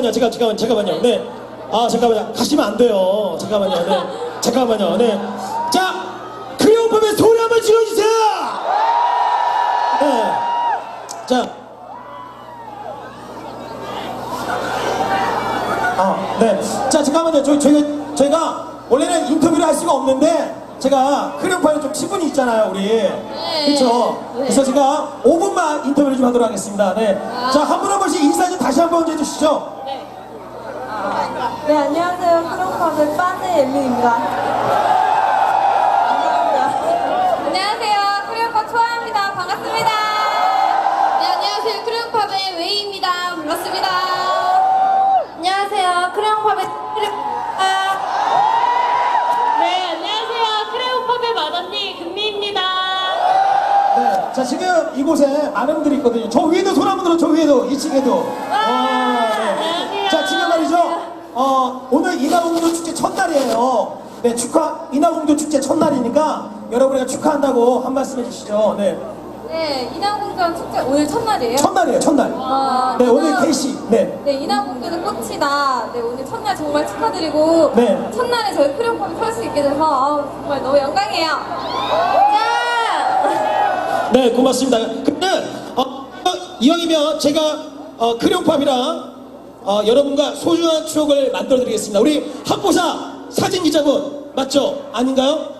잠깐 잠깐만요 잠깐 잠깐만 잠깐만요 네 아 잠깐만요 가시면 안 돼요 잠깐만요 네 잠깐만요 네 자 크레오팝의 소리 한번 질러주세요 네 자 아, 네. 자, 잠깐만요. 저희, 저희가, 저희가 원래는 인터뷰를 할 수가 없는데, 제가 크레오파에 좀 친분이 있잖아요, 우리. 그렇죠? 그래서 제가 5분만 인터뷰를 좀 하도록 하겠습니다. 네. 자, 한 분 한 분씩 인사 좀 다시 한 번 해주시죠. 네, 안녕하세요. 크롱팝의 빠네 예민입니다. 안녕하세요. 크레용팝 좋아합니다. 반갑습니다. 네, 안녕하세요. 크레용팝의 웨이입니다. 반갑습니다. 안녕하세요. 크레용팝의 크레용팝. 네, 안녕하세요. 크레오팝의 맏언니 금미입니다. 네. 자, 지금 이곳에 많은 분들이 있거든요. 저 위에도 손 한번 들어, 저 위에도, 2층에도. 와, 네. 안녕하세요. 어, 오늘 인하공주 축제 첫날이에요. 네, 축하, 인하공주 축제 첫날이니까 여러분에게 축하한다고 한 말씀 해주시죠. 네. 네, 인하공주 축제 오늘 첫날이에요. 첫날이에요, 첫날. 와, 네, 오늘 개시. 네. 네, 인하공주는 꽃이다. 네, 오늘 첫날 정말 축하드리고 네. 첫날에 저희 크레용팝이 설수 있게 돼서 아우, 정말 너무 영광이에요. 자! 네, 고맙습니다. 근데 어, 이왕이면 제가 어, 크레용팝이랑 어, 여러분과 소중한 추억을 만들어드리겠습니다. 우리 한보사 사진 기자분 맞죠? 아닌가요?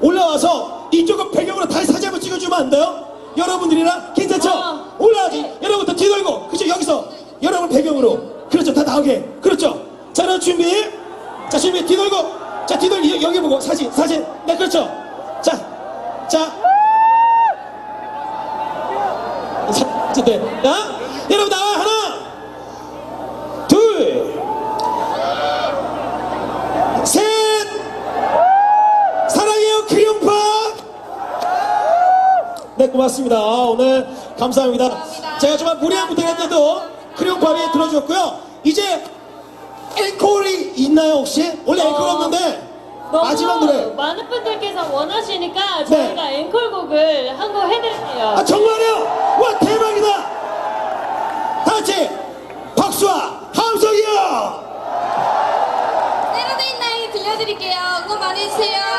올라와서 이쪽은 배경으로 다시 사진 한번 찍어주면 안 돼요? 여러분들이랑 괜찮죠? 어. 올라와지. 여러분 더 뒤돌고 그렇죠? 여기서 여러분 배경으로 그렇죠? 다 나오게 그렇죠? 자, 그럼 준비. 자, 준비 뒤돌고 자, 뒤돌 여- 여기 보고 사진 사진 네, 그렇죠? 자, 자. 자, 네. 자, 여러분 나와 고맙습니다. 아, 오늘 감사합니다. 감사합니다. 제가 정말 무리한 부탁했는데도 크리용파에 들어줬고요. 이제 앵콜이 있나요 혹시? 원래 앵콜 어, 없는데 너무 마지막 노래. 많은 분들께서 원하시니까 저희가 앵콜곡을 한 곡 해드릴게요. 아 정말요? 와 대박이다! 다 같이 박수와 함성이요! 세러데이 나이 들려드릴게요. 응원 많이 해주세요.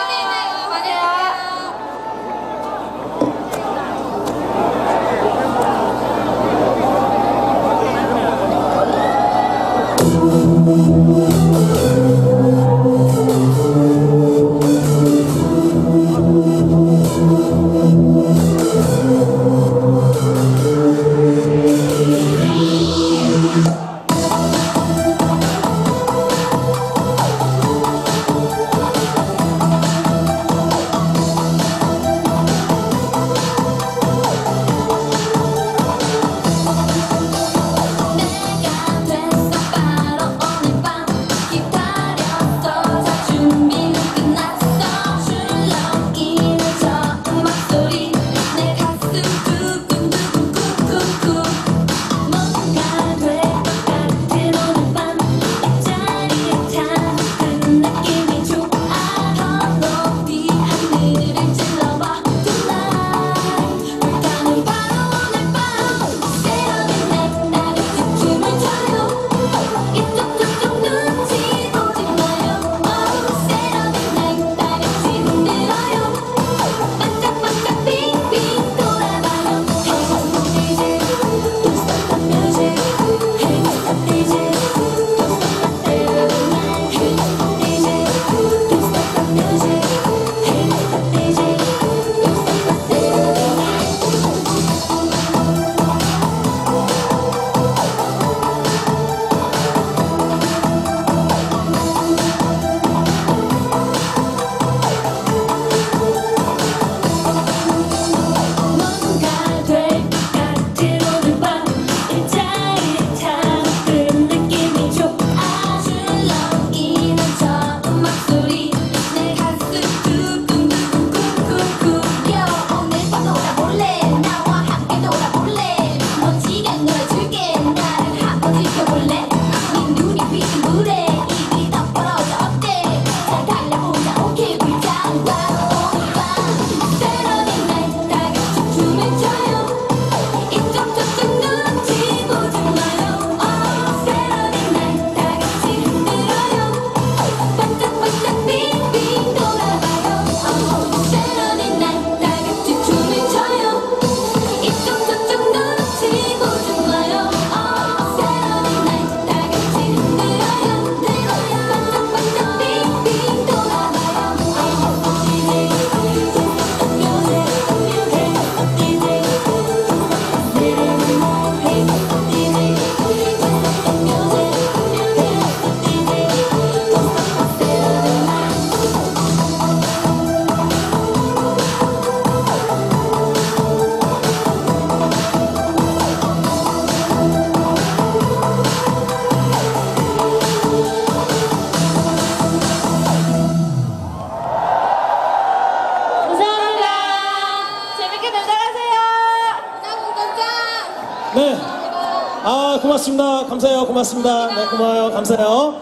고맙습니다. 감사해요. 고맙습니다. 네, 고마워요. 감사해요.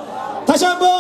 다시 한번